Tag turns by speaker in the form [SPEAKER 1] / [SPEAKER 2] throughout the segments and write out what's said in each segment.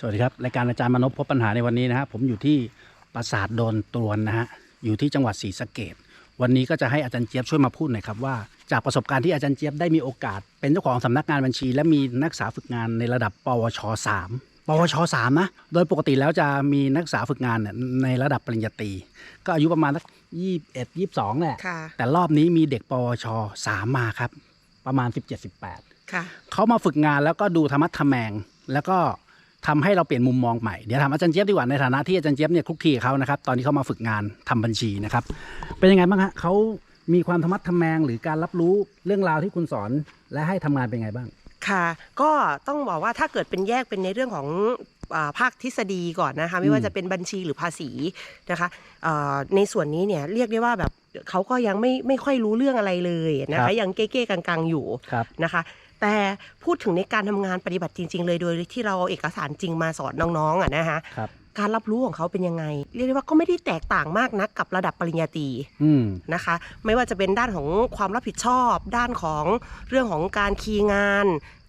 [SPEAKER 1] สวัสดีครับ รายการอาจารย์มนพพบปัญหาในวันนี้นะฮะผมอยู่ที่ปราสาทโดนตรวนนะฮะอยู่ที่จังหวัดศรีสะเกดวันนี้ก็จะให้อาจารย์เจี๊ยบช่วยมาพูดหน่อยครับว่าจากประสบการณ์ที่อาจารย์เจี๊ยบได้มีโอกาส เป็นเจ้าของสำนักงานบัญชี และมีนักศึกษาฝึกงานในระดับ ปวช 3 ปวช 3 นะ โดยปกติแล้วจะมีนักศึกษาฝึกงานเนี่ยในระดับปริญญาตรีก็อายุประมาณสักยี่สิบเอ็ดยี่สิบสองแหละ
[SPEAKER 2] ค่ะ
[SPEAKER 1] แต่รอบนี้มีเด็กปวช 3 มาครับ ประมาณ 17-18
[SPEAKER 2] ค่ะ
[SPEAKER 1] เขามาฝึกงานแล้วก็ดูธรรมะทแมงแล้วก็ ทำให้เราเปลี่ยนมุมมองใหม่ เดี๋ยวถามอาจารย์เจี๊ยบดีกว่าในฐานะที่อาจารย์เจี๊ยบเนี่ยคลุกคลีกับเขานะครับตอนที่เขามาฝึกงานทำบัญชีนะครับ เป็นยังไงบ้างฮะเขามีความธรรมะทแมงหรือการรับรู้เรื่องราวที่คุณสอนและให้ทำงานเป็นยังไงบ้าง
[SPEAKER 2] ค่ะ ก็ต้องบอกว่าถ้าเกิดเป็นแยกเป็นในเรื่องของอ่าภาคทฤษฎีก่อนนะคะ ไม่ว่าจะเป็นบัญชีหรือภาษีนะคะอ่าในส่วนนี้เนี่ยเรียกได้ว่าแบบเขาก็ยังไม่ไม่ค่อยรู้เรื่องอะไรเลยนะ
[SPEAKER 1] ครั
[SPEAKER 2] คะ
[SPEAKER 1] บ
[SPEAKER 2] ยังเก้ๆกังๆอยู่
[SPEAKER 1] ครับ
[SPEAKER 2] นะคะ แต่พูดถึงในการทำงานปฏิบัติจริง ๆ เลยโดยที่เราเอาเอกสารจริงมาสอนน้องๆอะนะคะ
[SPEAKER 1] ครับ
[SPEAKER 2] การรับรู้ของเขาเป็นยังไง เรียกได้ว่าก็ไม่ได้แตกต่างมากนักกับระดับปริญญาตรี
[SPEAKER 1] อืม
[SPEAKER 2] นะคะ ไม่ว่าจะเป็นด้านของความรับผิดชอบ ด้านของเรื่องของการคีย์งาน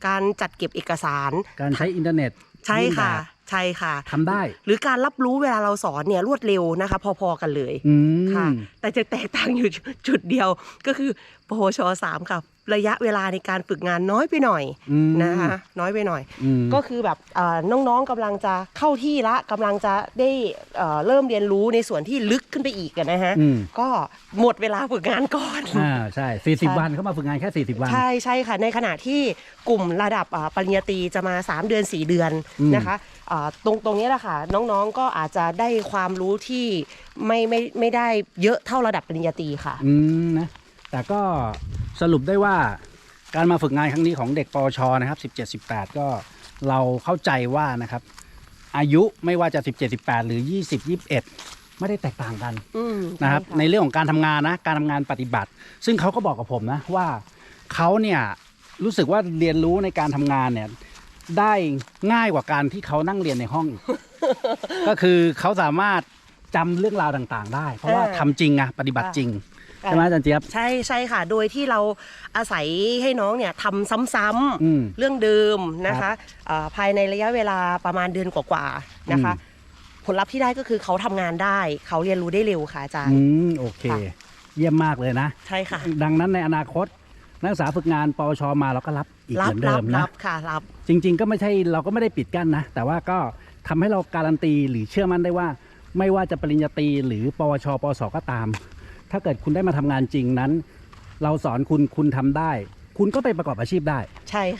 [SPEAKER 2] การจัดเก็บเอกสาร
[SPEAKER 1] การใช้อินเทอร์เน็ต
[SPEAKER 2] ใช่ค่ะ
[SPEAKER 1] ยื่นแบบ
[SPEAKER 2] ใช่ค่ะ
[SPEAKER 1] ทำได้
[SPEAKER 2] หรือการรับรู้เวลาเราสอนเนี่ยรวดเร็วนะคะ พอๆกันเลย
[SPEAKER 1] อื
[SPEAKER 2] ค่ะ
[SPEAKER 1] ม
[SPEAKER 2] แต่จะแตกต่างอยู่จุดเดียวก็คือปวชสามค่ะ ระยะเวลาในการฝึกงานน้อยไปหน่อย
[SPEAKER 1] อืม
[SPEAKER 2] นะคะน้อยไปหน่อย
[SPEAKER 1] อืม
[SPEAKER 2] ก็คือแบบเอ่อน้องๆกำลังจะเข้าที่ละกำลังจะได้เอ่อเริ่มเรียนรู้ในส่วนที่ลึกขึ้นไปอีกอะนะฮะ
[SPEAKER 1] อืม
[SPEAKER 2] ก็หมดเวลาฝึกงานก่อน
[SPEAKER 1] อ่าใช่สี่สิบ
[SPEAKER 2] ใช่
[SPEAKER 1] วันเขามาฝึกงานแค่สี่สิบวัน
[SPEAKER 2] ใช่ใช่ค่ะในขณะที่กลุ่มระดับอ่าปริญญาตรีจะมา 3 เดือน 4 เดือน
[SPEAKER 1] อืม
[SPEAKER 2] นะคะอ่าตรงตรงนี้แหละค่ะน้องๆก็อาจจะได้ความรู้ที่ไม่ไม่ไม่ได้เยอะเท่าระดับปริญญาตรีค่ะ
[SPEAKER 1] อืมนะแต่ก็ สรุปได้ว่าการมาฝึกงานครั้งนี้ของเด็กปวชนะครับ 17 18 ก็เราเข้าใจว่านะครับ อายุไม่ว่าจะ 17 18 หรือ 20 21 ไม่ได้แตกต่างกัน
[SPEAKER 2] อืม
[SPEAKER 1] นะครับ
[SPEAKER 2] ใช่
[SPEAKER 1] ในเรื่องของการทำงานนะการทำงานปฏิบัติ ซึ่งเขาก็บอกกับผมนะว่าเขาเนี่ยรู้สึกว่าเรียนรู้ในการทำงานเนี่ยได้ง่ายกว่าการที่เขานั่งเรียนในห้องอีก ก็คือเขาสามารถจำเรื่องราวต่างๆ ได้ เพราะว่าทำจริงอะปฏิบัติจริง ใช่ไหมอาจารย์เจี๊ยบ
[SPEAKER 2] ใช่ใช่ค่ะ โดยที่เราอาศัยให้น้องเนี่ยทำซ้ำ
[SPEAKER 1] อืม
[SPEAKER 2] ๆเรื่องเดิมนะ
[SPEAKER 1] ครั
[SPEAKER 2] คะ
[SPEAKER 1] บ
[SPEAKER 2] อ่าภายในระยะเวลาประมาณเดือนกว่าๆนะคะ
[SPEAKER 1] อืม
[SPEAKER 2] ผลลัพธ์ที่ได้ก็คือเขาทำงานได้ เขาเรียนรู้ได้เร็วค่ะอาจารย์
[SPEAKER 1] อืมโอเค
[SPEAKER 2] ค่ะ
[SPEAKER 1] เยี่ยมมากเลยนะ
[SPEAKER 2] ใช่ค่ะ
[SPEAKER 1] ดังนั้นในอนาคตนักศึกษาฝึกงานปวชมาเราก็รับอีก
[SPEAKER 2] รั
[SPEAKER 1] เหมือนเดิ
[SPEAKER 2] รั
[SPEAKER 1] ม
[SPEAKER 2] รั
[SPEAKER 1] นะ
[SPEAKER 2] บค่ะรับ
[SPEAKER 1] จริง ๆ ก็ไม่ใช่เราก็ไม่ได้ปิดกั้นนะ แต่ว่าก็ทำให้เราการันตีหรือเชื่อมั่นได้ว่า ไม่ว่าจะปริญญาตรีหรือปวชปวสก็ตาม ถ้าเกิดคุณได้มาทำงานจริงนั้น เราสอนคุณคุณทำได้ คุณก็ไปประกอบอาชีพได้
[SPEAKER 2] ใช่ค่ะ